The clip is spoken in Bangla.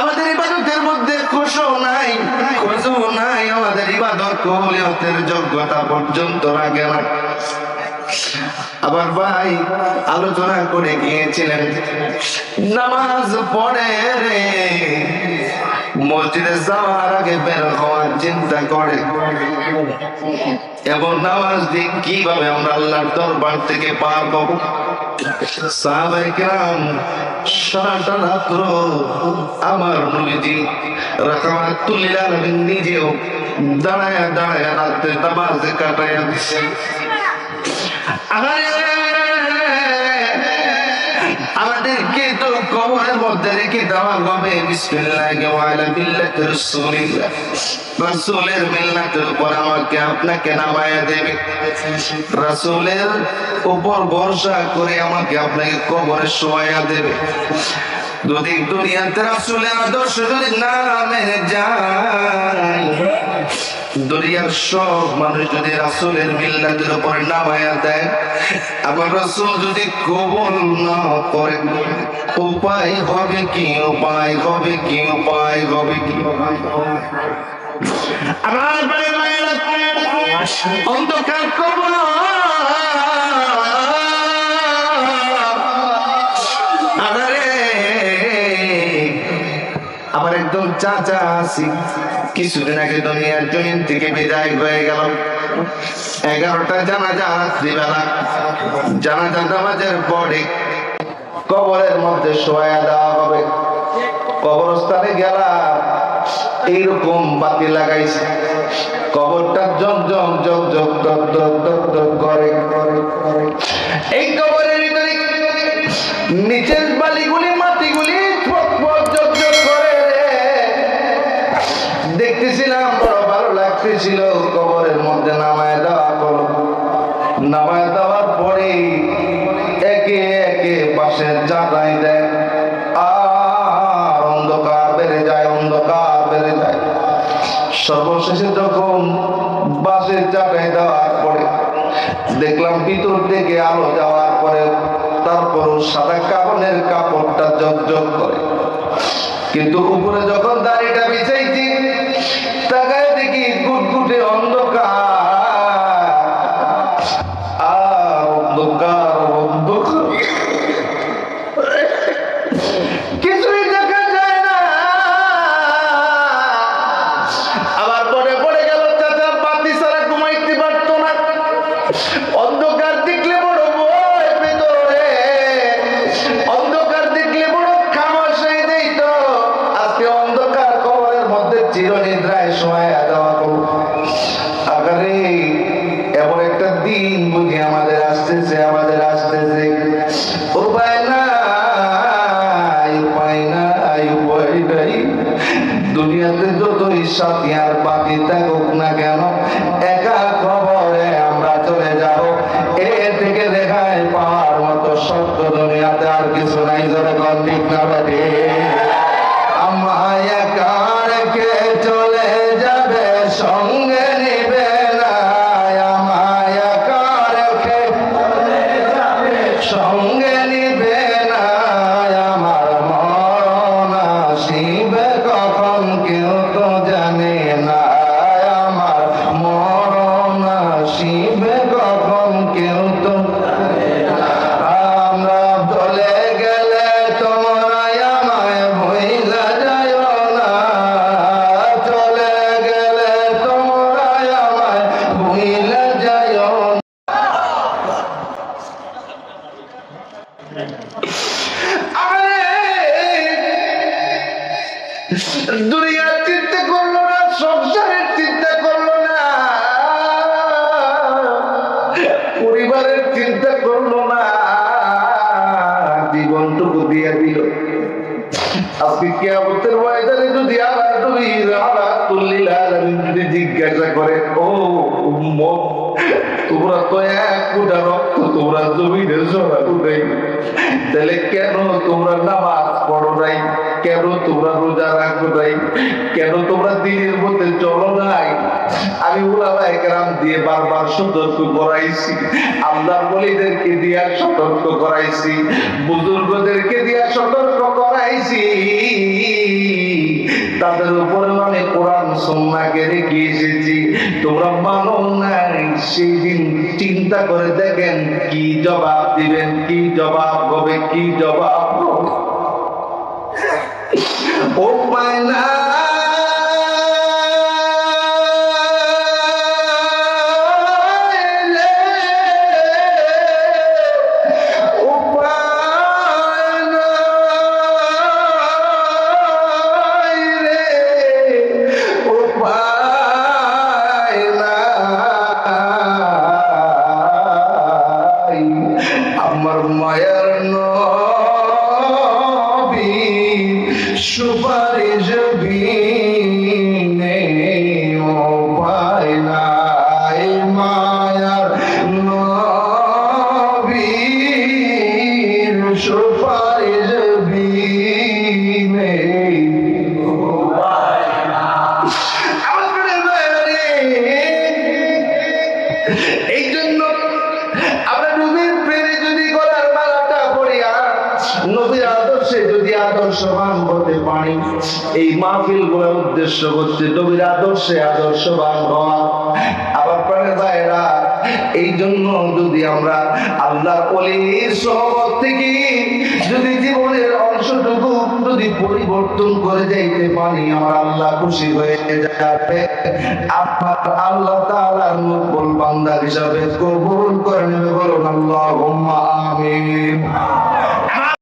আমাদের ইবাদতের মধ্যে খুশো নাই খুশো নাই। আমাদের ইবাদত কবুলিয়তের যোগ্যতা পর্যন্ত রাখে না। আবার ভাই, আলোচনা করে গিয়েছিলেন, নামাজ পড়ে রে। মসজিদে যাওয়ার আগে বের হওয়ার চিন্তা করে। এবং নামাজ দিয়ে কীভাবে আমরা আল্লাহর দরবার থেকে পার পাবো আমার নিজেও দাঁড়ায় দাঁড়ায় রাত্রে কাটাইয়া দিছে। আরে রেখে দেওয়া হবে রাসূলের মিল্লাতের উপর আমাকে আপনাকে নামায়া দেবে। রাসূলের উপর ভরসা করে আমাকে আপনাকে কবরে শোয়া দেবে। যদি দুনিয়াতে রাসূলের আদর্শ যদি না মেনে যায় দুনিয়ার সব মানুষ যদি রাসুলের মিল্লাতের উপর নামায়া দেয়, আবার রাসুল যদি কবল না করে, উপায় হবে কি, উপায় হবে কি, উপায় হবে কি? অন্ধকার কবর আমার একদম চাচা আসি কিছুদিন আগে দুনিয়ার জমিন থেকে বিদায় হয়ে গেল। এগারোটা জানাজা রাত্রিবেলা। জানাজা নামাজের পরে কবরের মধ্যে শোয়া দেওয়া হবে। কবরস্থানে গেলাম, এইরকম বাতি লাগাইছে। কবরটা জম জম জম জম দগ দগ দগ দগ করে। এই কবরের ভিতরে নিচের সর্বশেষে যখন বাসের চাকায় দেওয়ার পরে দেখলাম ভিতর থেকে আলো যাওয়ার পরে তারপর সাদা কাপড়ের কাপড়টা জগ করে। কিন্তু উপরে যখন দাড়িটা বিছাইছি, তাকায় দেখি গুটগুটে অন্ধকার। চিরনিদ্রায় সময় দেওয়া করব আকারে, এমন একটা দিন বুঝি আমাদের আসতেছে আমাদের আসতেছে। উপায় নাই উপায় নাই উপায় নাই। দুনিয়াতে যতই সাথী আর বাকি থাকুক না কেন, একা খবরে আমরা চলে যাব। এ থেকে দেখায় পাওয়ার মতো সত্য দুনিয়াতে আর কিছু নাই যারা কল ঠিক না সঙ্গে দুনিয়ার চিন্তা করল না সংসারের চিন্তা করল না। পরিবারের চিন্তা করল না। জীবনটুকু দিয়ে দিল। জিজ্ঞাসা করে, ও তোমরা তো তোমরা তাহলে কেন তোমরা নামাজ পড়ো নাই। কেন তোমরা রোজা রাখো নাই? কেন তোমরা দিনের মধ্যে চলো নাই? আমি ওলামা একরাম দিয়ে বারবার সতর্ক করাইছি। আল্লাহ বলিদেরকে সতর্ক করাইছি। বুজুর্গদেরকে সতর্ক করাইছি। তাদের উপরে মানে কোরআন সন্নাকে রেখে এসেছি তোমরা মানো নাই, সেই দিন চিন্তা করে দেখেন কি জবাব দিবেন, কি জবাব হবে, কি জবাব হবে? ও পায়না যদি আদর্শবান হতে পারি। এই মাহফিলগুলোর উদ্দেশ্য হচ্ছে নবীর আদর্শে হওয়া। আবার প্রাণের এই জন্য যদি আমরা আল্লাহ সহবত থেকে যদি জীবনের অংশটুকু যদি পরিবর্তন করে যাইতে পারি, আমার আল্লাহ খুশি হয়ে যাবে। আপনার আল্লাহ তাআলার বান্দা হিসাবে কবুল করে নেবে বলুন, আল্লাহুম্মা আমিন।